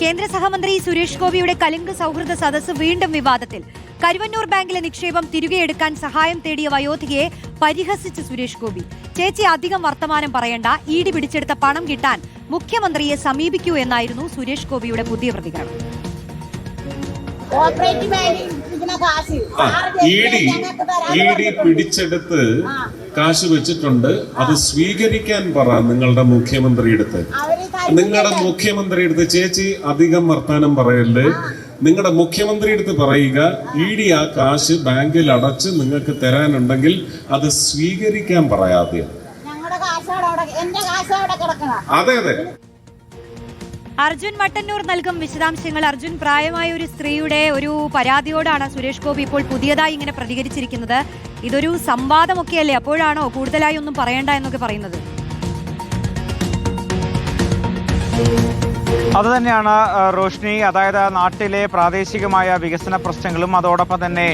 കേന്ദ്ര സഹമന്ത്രി സുരേഷ് ഗോപിയുടെ കലിംഗ് സൗഹൃദ സദസ് വീണ്ടും വിവാദത്തിൽ. കരുവന്നൂർ ബാങ്കിലെ നിക്ഷേപം തിരികെ എടുക്കാൻ സഹായം തേടിയ വയോധികയെ പരിഹസിച്ച് സുരേഷ് ഗോപി. ചേച്ചി അധികം വർത്തമാനം പറയണ്ട ഈടി പിടിച്ചെടുത്ത പണം കിട്ടാൻ മുഖ്യമന്ത്രിയെ സമീപിക്കൂ എന്നായിരുന്നു സുരേഷ് ഗോപിയുടെ പുതിയ പ്രതികരണം. ഇഡി ബാങ്കിൽ ഇരിക്കുന്ന കാശ്. ആറ് ഇ ഡി ലക്ഷം ഞങ്ങൾക്ക് തരാൻ ഇ ഡി പറഞ്ഞിട്ടുണ്ട്. പിടിച്ചെടുത്ത് കാശ് വെച്ചിട്ടുണ്ട് അത് സ്വീകരിക്കാൻ പറ നിങ്ങളുടെ മുഖ്യമന്ത്രിയെടുത്ത് അടുത്ത്. നിങ്ങളുടെ തരുന്നില്ല. മുഖ്യമന്ത്രിയെടുത്ത് ചേച്ചി അധികം വർത്താനം പറയല്ലേ നിങ്ങളുടെ മുഖ്യമന്ത്രിയെടുത്ത് പറയുക ഇ ഡി ആ കാശ് ബാങ്കിൽ അടച്ച് നിങ്ങൾക്ക് തരാനുണ്ടെങ്കിൽ അത് സ്വീകരിക്കാൻ പറയാതെ. അതെ കാശ് അർജുൻ മട്ടന്നൂർ നൽകും വിശദാംശങ്ങൾ. അർജുൻ പ്രായമായ ഒരു സ്ത്രീയുടെ ഒരു പരാതിയോടാണ് സുരേഷ് ഗോപി ഇപ്പോൾ പുതിയതായി ഇങ്ങനെ പ്രതികരിച്ചിരിക്കുന്നത്. ഇതൊരു സംവാദമൊക്കെയല്ലേ? അപ്പോഴാണോ കൂടുതലായി ഒന്നും പറയണ്ട എന്നൊക്കെ പറയുന്നത്? അതുതന്നെയാണ് തന്നെയാണ് റോഷ്നി അതായത് നാട്ടിലെ പ്രാദേശികമായ വികസന പ്രശ്നങ്ങളും അതോടൊപ്പം തന്നെ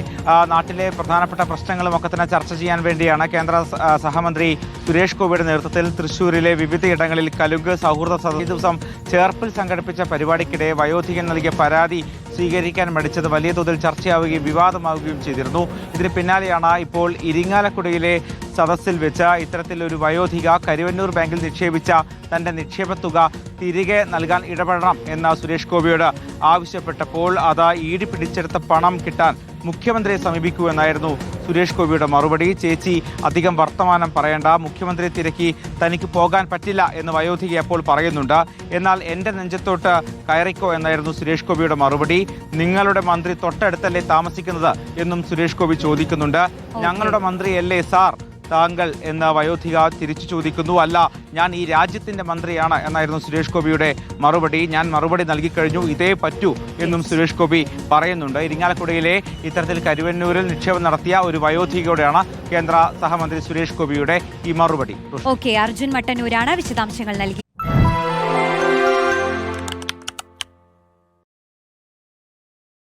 നാട്ടിലെ പ്രധാനപ്പെട്ട പ്രശ്നങ്ങളും ഒക്കെ തന്നെ ചർച്ച ചെയ്യാൻ വേണ്ടിയാണ് കേന്ദ്ര സഹമന്ത്രി സുരേഷ് ഗോപിയുടെ നേതൃത്വത്തിൽ തൃശൂരിലെ വിവിധയിടങ്ങളിൽ കലുഗ് സൗഹൃദ ദിവസം ചേർപ്പിൽ സംഘടിപ്പിച്ച പരിപാടിക്കിടെ വയോധികൻ നൽകിയ പരാതി സ്വീകരിക്കാൻ മടിച്ചത് വലിയ തോതിൽ ചർച്ചയാവുകയും വിവാദമാവുകയും ചെയ്തിരുന്നു. ഇതിന് പിന്നാലെയാണ് ഇപ്പോൾ ഇരിങ്ങാലക്കുടയിലെ സദസ്സിൽ വെച്ച് ഇത്തരത്തിലൊരു വയോധിക കരുവന്നൂർ ബാങ്കിൽ നിക്ഷേപിച്ച തന്റെ നിക്ഷേപ തുക തിരികെ നൽകാൻ ഇടപെടണം എന്ന് സുരേഷ് ഗോപിയോട് ആവശ്യപ്പെട്ടപ്പോൾ അത് ഈടി പിടിച്ചെടുത്ത പണം കിട്ടാൻ മുഖ്യമന്ത്രിയെ സമീപിക്കൂ എന്നായിരുന്നു സുരേഷ് ഗോപിയുടെ മറുപടി. ചേച്ചി അധികം വർത്തമാനം പറയേണ്ട. മുഖ്യമന്ത്രി തിരക്കി തനിക്ക് പോകാൻ പറ്റില്ല എന്ന് വയോധിക അപ്പോൾ പറയുന്നുണ്ട്. എന്നാൽ എന്റെ നെഞ്ചത്തോട്ട് കയറിക്കോ എന്നായിരുന്നു സുരേഷ് ഗോപിയുടെ മറുപടി. നിങ്ങളുടെ മന്ത്രി തൊട്ടടുത്തല്ലേ താമസിക്കുന്നത് എന്നും സുരേഷ് ഗോപി ചോദിക്കുന്നുണ്ട്. ഞങ്ങളുടെ മന്ത്രി അല്ലേ സാർ? താങ്കൾ എന്ന വയോധിക തിരിച്ചു ചോദിക്കുന്നു. അല്ല ഞാൻ ഈ രാജ്യത്തിന്റെ മന്ത്രിയാണ് എന്നായിരുന്നു സുരേഷ് ഗോപിയുടെ മറുപടി. ഞാൻ മറുപടി നൽകിക്കഴിഞ്ഞു ഇതേ പറ്റൂ എന്നും സുരേഷ് ഗോപി പറയുന്നുണ്ട്. ഇരിങ്ങാലക്കുടയിലെ ഇത്തരത്തിൽ കരുവന്നൂരിൽ നിക്ഷേപം നടത്തിയ ഒരു വയോധികയോടെയാണ് കേന്ദ്ര സഹമന്ത്രി സുരേഷ് ഗോപിയുടെ ഈ മറുപടി. ഓക്കെ അർജുൻ മട്ടന്നൂരാണ് വിശദാംശങ്ങൾ നൽകി